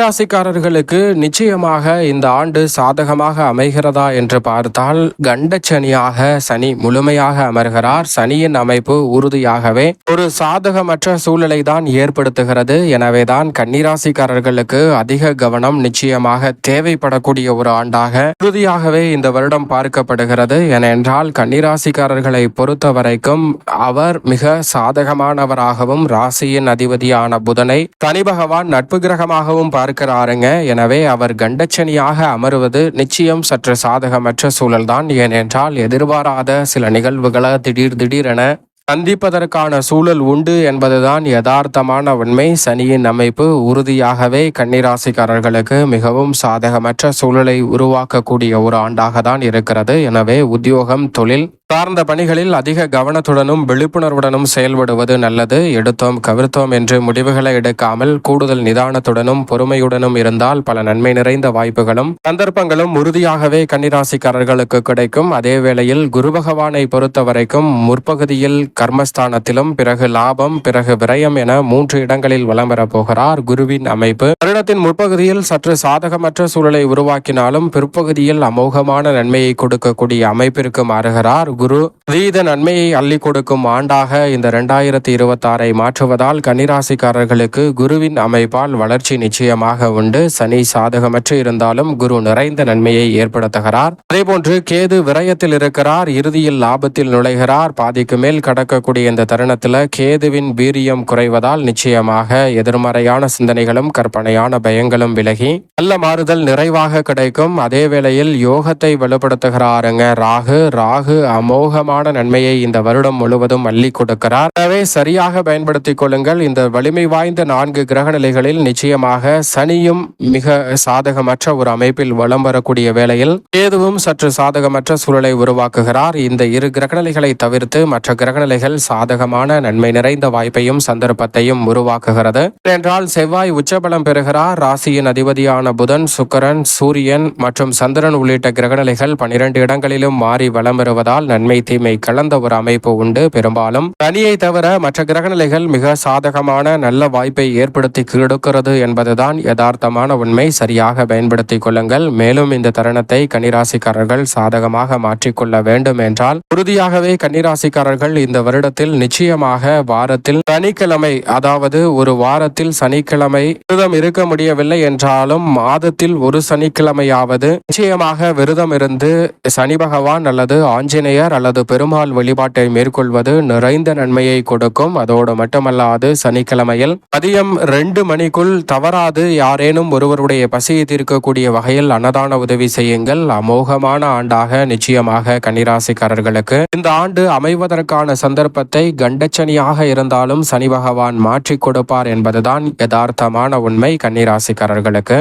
ராசிக்காரர்களுக்கு நிச்சயமாக இந்த ஆண்டு சாதகமாக அமைகிறதா என்று பார்த்தால் கண்டச்சனியாக சனி முழுமையாக அமர்கிறார். சனியின் அமைப்பு உறுதியாகவே ஒரு சாதகமற்ற சூழலை தான் ஏற்படுத்துகிறது. எனவேதான் கன்னிராசிக்காரர்களுக்கு அதிக கவனம் நிச்சயமாக தேவைப்படக்கூடிய ஒரு ஆண்டாக உறுதியாகவே இந்த வருடம் பார்க்கப்படுகிறது. ஏனென்றால் கன்னிராசிக்காரர்களை பொறுத்த வரைக்கும் அவர் மிக சாதகமானவராகவும் ராசியின் அதிபதியான புதனை தனி பகவான் நட்பு கிரகமாகவும் பார்க்கிறாருங்க. எனவே அவர் கண்டச்சனியாக அமருவது நிச்சயம் சற்று சாதகமற்ற சூழல்தான். ஏனென்றால் எதிர்பாராத சில நிகழ்வுகளை திடீர் திடீரென சந்திப்பதற்கான சூழல் உண்டு என்பதுதான் யதார்த்தமான உண்மை. சனியின் அமைப்பு உறுதியாகவே கன்னிராசிக்காரர்களுக்கு மிகவும் சாதகமற்ற சூழலை உருவாக்கக்கூடிய ஒரு ஆண்டாக தான் இருக்கிறது. எனவே உத்தியோகம் தொழில் சார்ந்த பணிகளில் அதிக கவனத்துடனும் விழிப்புணர்வுடனும் செயல்படுவது நல்லது. எடுத்தோம் கவிர்த்தோம் என்று முடிவுகளை எடுக்காமல் கூடுதல் நிதானத்துடனும் பொறுமையுடனும் இருந்தால் பல நன்மை நிறைந்த வாய்ப்புகளும் சந்தர்ப்பங்களும் உறுதியாகவே கன்னிராசிக்காரர்களுக்கு கிடைக்கும். அதே வேளையில் குரு பகவானை பொறுத்த வரைக்கும் முற்பகுதியில் கர்மஸ்தானத்திலும் பிறகு லாபம் பிறகு விரயம் என மூன்று இடங்களில் வலம் பெறப் போகிறார் குருவின் அமைப்பு. வருடத்தின் முற்பகுதியில் சற்று சாதகமற்ற சூழலை உருவாக்கினாலும் பிற்பகுதியில் அமோகமான நன்மையை கொடுக்கக்கூடிய அமைப்பிற்கு மாறுகிறார் குரு அதீத நன்மையை அள்ளி கொடுக்கும் ஆண்டாக இந்த ரெண்டாயிரத்தி இருபத்தாறை மாற்றுவதால் கன்னிராசிக்காரர்களுக்கு குருவின் அமைப்பால் வளர்ச்சி நிச்சயமாக உண்டு. சனி சாதகமற்று இருந்தாலும் குரு நிறைந்த நன்மையை ஏற்படுத்துகிறார். அதேபோன்று கேது விரயத்தில் இருக்கிறார் இறுதியில் லாபத்தில் நுழைகிறார். பாதிக்கு மேல் கடக்கக்கூடிய இந்த தருணத்தில் கேதுவின் வீரியம் குறைவதால் நிச்சயமாக எதிர்மறையான சிந்தனைகளும் கற்பனையான பயங்களும் விலகி நல்ல மாறுதல் நிறைவாக கிடைக்கும். அதே வேளையில் யோகத்தை வலுப்படுத்துகிறாருங்க ராகு. ராகு அமோகமான நன்மையை இந்த வருடம் முழுவதும் அள்ளி கொடுக்கிறார். எனவே சரியாக பயன்படுத்திக் கொள்ளுங்கள். இந்த வலிமை வாய்ந்த நான்கு கிரக நிலைகளில் நிச்சயமாக சனியும் மிக சாதகமற்ற ஒரு அமைப்பில் வலம் வரக்கூடிய வேளையில் கேதுவும் சற்று சாதகமற்ற சூழலை உருவாக்குகிறார். இந்த இரு கிரகநிலைகளை தவிர்த்து மற்ற கிரகநிலைகள் சாதகமான நன்மை நிறைந்த வாய்ப்பையும் சந்தர்ப்பத்தையும் உருவாக்குகிறது. என்றால் செவ்வாய் உச்சபலம் பெறுகிறார். ராசியின் அதிபதியான புதன் சுக்கரன் சூரியன் மற்றும் சந்திரன் உள்ளிட்ட கிரகநிலைகள் பனிரெண்டு இடங்களிலும் மாறி வலம் வருவதால் நன்மை தீமை கலந்த ஒரு அமைப்பு உண்டு. பெரும்பாலும் சனியை தவிர மற்ற கிரகநிலைகள் மிக சாதகமான நல்ல வாய்ப்பை ஏற்படுத்தி கொடுக்கிறது என்பதுதான் யதார்த்தமான உண்மை. சரியாக பயன்படுத்திக் கொள்ளுங்கள். மேலும் இந்த தருணத்தை கன்னிராசிக்காரர்கள் சாதகமாக மாற்றிக்கொள்ள வேண்டும் என்றால் உறுதியாகவே கன்னிராசிக்காரர்கள் இந்த வருடத்தில் நிச்சயமாக வாரத்தில் சனிக்கிழமை அதாவது ஒரு வாரத்தில் சனிக்கிழமை விரதம் இருக்க முடியவில்லை என்றாலும் மாதத்தில் ஒரு சனிக்கிழமையாவது நிச்சயமாக விரதம் இருந்து சனி பகவான் அல்லது ஆஞ்சநேயர் அல்லது பெருமாள் வழிபாட்டை மேற்கொள்வது நிறைந்த நன்மையை கொடுக்கும். அதோடு மட்டுமல்லாது சனிக்கிழமையில் மதியம் ரெண்டு மணிக்குள் தவறாது யாரேனும் ஒருவருடைய பசியை தீர்க்கக்கூடிய வகையில் அன்னதான உதவி செய்யுங்கள். அமோகமான ஆண்டாக நிச்சயமாக கன்னிராசிக்காரர்களுக்கு இந்த ஆண்டு அமைவதற்கான சந்தர்ப்பத்தை கண்டச்சனியாக இருந்தாலும் சனி பகவான் மாற்றிக் கொடுப்பார் என்பதுதான் யதார்த்தமான உண்மை கன்னிராசிக்காரர்களுக்கு.